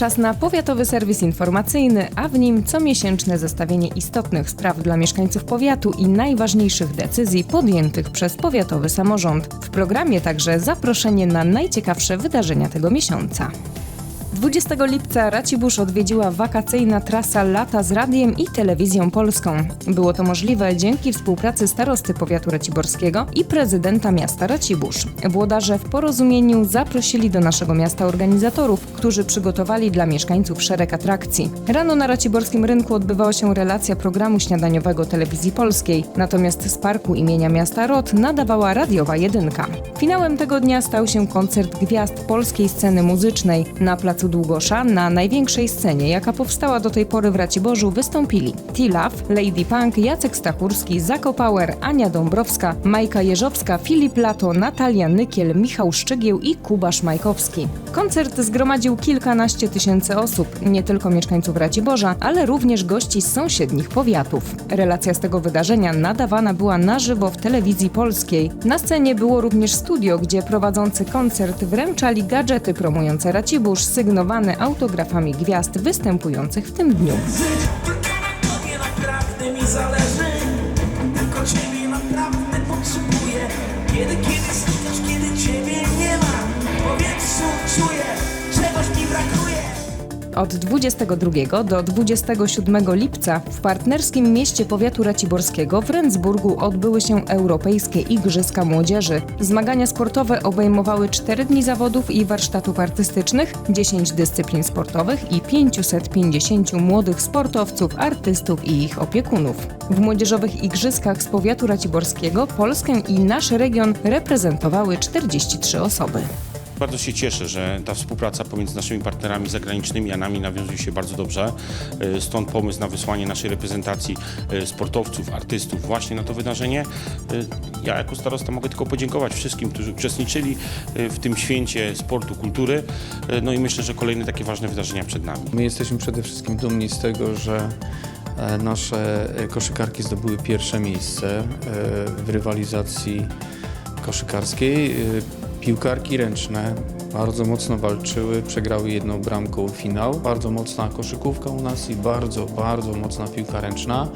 Czas na powiatowy serwis informacyjny, a w nim comiesięczne zestawienie istotnych spraw dla mieszkańców powiatu i najważniejszych decyzji podjętych przez powiatowy samorząd. W programie także zaproszenie na najciekawsze wydarzenia tego miesiąca. 20 lipca Racibórz odwiedziła wakacyjna trasa Lata z Radiem i Telewizją Polską. Było to możliwe dzięki współpracy starosty powiatu raciborskiego i prezydenta miasta Racibórz. Włodarze w porozumieniu zaprosili do naszego miasta organizatorów, którzy przygotowali dla mieszkańców szereg atrakcji. Rano na raciborskim rynku odbywała się relacja programu śniadaniowego Telewizji Polskiej, natomiast z parku imienia miasta Rot nadawała radiowa jedynka. Finałem tego dnia stał się koncert gwiazd polskiej sceny muzycznej. Na placu Długosza, na największej scenie, jaka powstała do tej pory w Raciborzu, wystąpili T-Love, Lady Punk, Jacek Stachurski, Zako Power, Ania Dąbrowska, Majka Jeżowska, Filip Lato, Natalia Nykiel, Michał Szczygieł i Kubasz Majkowski. Koncert zgromadził kilkanaście tysięcy osób, nie tylko mieszkańców Raciborza, ale również gości z sąsiednich powiatów. Relacja z tego wydarzenia nadawana była na żywo w telewizji polskiej. Na scenie było również studio, gdzie prowadzący koncert wręczali gadżety promujące Racibórz, sygnowane autografami gwiazd występujących w tym dniu. Kiedy, kiedy kiedy Ciebie nie ma powietrzu czuję, Od 22 do 27 lipca w partnerskim mieście powiatu raciborskiego w Rendsburgu odbyły się Europejskie Igrzyska Młodzieży. Zmagania sportowe obejmowały 4 dni zawodów i warsztatów artystycznych, 10 dyscyplin sportowych i 550 młodych sportowców, artystów i ich opiekunów. W młodzieżowych igrzyskach z powiatu raciborskiego Polskę i nasz region reprezentowały 43 osoby. Bardzo się cieszę, że ta współpraca pomiędzy naszymi partnerami zagranicznymi a nami nawiązuje się bardzo dobrze. E, Stąd pomysł na wysłanie naszej reprezentacji e, sportowców, artystów właśnie na to wydarzenie. E, Ja jako starosta mogę tylko podziękować wszystkim, którzy uczestniczyli w tym święcie sportu, kultury. No i myślę, że kolejne takie ważne wydarzenia przed nami. My jesteśmy przede wszystkim dumni z tego, że nasze koszykarki zdobyły pierwsze miejsce w rywalizacji koszykarskiej. Piłkarki ręczne bardzo mocno walczyły, przegrały jedną bramką finał. Bardzo mocna koszykówka u nas i bardzo, bardzo mocna piłka ręczna.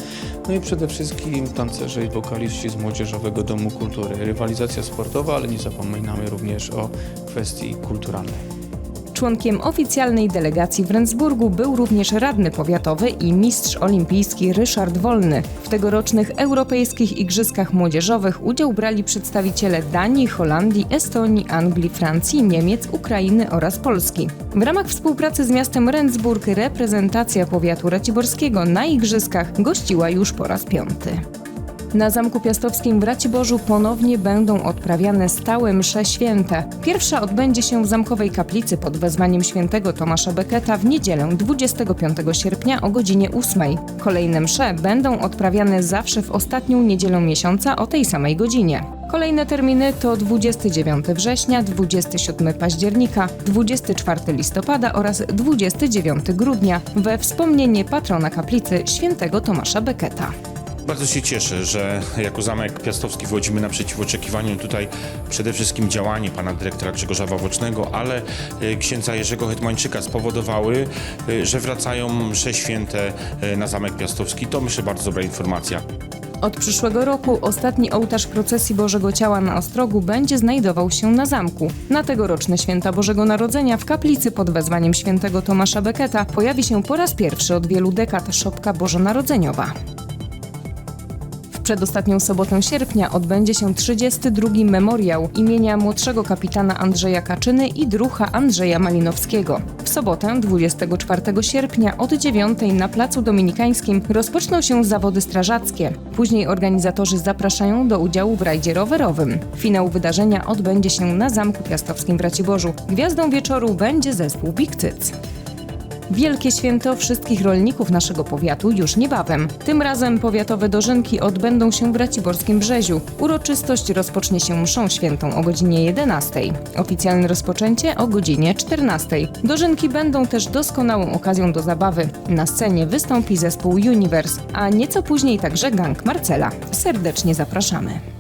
No i przede wszystkim tancerze i wokaliści z Młodzieżowego Domu Kultury. Rywalizacja sportowa, ale nie zapominamy również o kwestii kulturalnej. Członkiem oficjalnej delegacji w Rendsburgu był również radny powiatowy i mistrz olimpijski Ryszard Wolny. W tegorocznych europejskich igrzyskach młodzieżowych udział brali przedstawiciele Danii, Holandii, Estonii, Anglii, Francji, Niemiec, Ukrainy oraz Polski. W ramach współpracy z miastem Rendsburg reprezentacja powiatu raciborskiego na igrzyskach gościła już po raz piąty. Na Zamku Piastowskim w Raciborzu ponownie będą odprawiane stałe msze święte. Pierwsza odbędzie się w Zamkowej Kaplicy pod wezwaniem świętego Tomasza Beketa w niedzielę 25 sierpnia o godzinie 8. Kolejne msze będą odprawiane zawsze w ostatnią niedzielę miesiąca o tej samej godzinie. Kolejne terminy to 29 września, 27 października, 24 listopada oraz 29 grudnia we wspomnienie patrona kaplicy świętego Tomasza Beketa. Bardzo się cieszę, że jako Zamek Piastowski wychodzimy naprzeciw oczekiwaniom. Tutaj przede wszystkim działanie pana dyrektora Grzegorza Wawocznego, ale e, księdza Jerzego Hetmańczyka spowodowały, e, że wracają msze święte e, na Zamek Piastowski. To myślę bardzo dobra informacja. Od przyszłego roku ostatni ołtarz procesji Bożego Ciała na Ostrogu będzie znajdował się na zamku. Na tegoroczne święta Bożego Narodzenia w kaplicy pod wezwaniem świętego Tomasza Beketa pojawi się po raz pierwszy od wielu dekad szopka bożonarodzeniowa. Przedostatnią sobotę sierpnia odbędzie się 32. memoriał imienia młodszego kapitana Andrzeja Kaczyny i drucha Andrzeja Malinowskiego. W sobotę 24 sierpnia od 9 na Placu Dominikańskim rozpoczną się zawody strażackie. Później organizatorzy zapraszają do udziału w rajdzie rowerowym. Finał wydarzenia odbędzie się na Zamku Piastowskim w Raciborzu. Gwiazdą wieczoru będzie zespół Big. Wielkie święto wszystkich rolników naszego powiatu już niebawem. Tym razem powiatowe dożynki odbędą się w Raciborskim Brzeziu. Uroczystość rozpocznie się mszą świętą o godzinie 11. Oficjalne rozpoczęcie o godzinie 14. Dożynki będą też doskonałą okazją do zabawy. Na scenie wystąpi zespół Universe, a nieco później także gang Marcela. Serdecznie zapraszamy.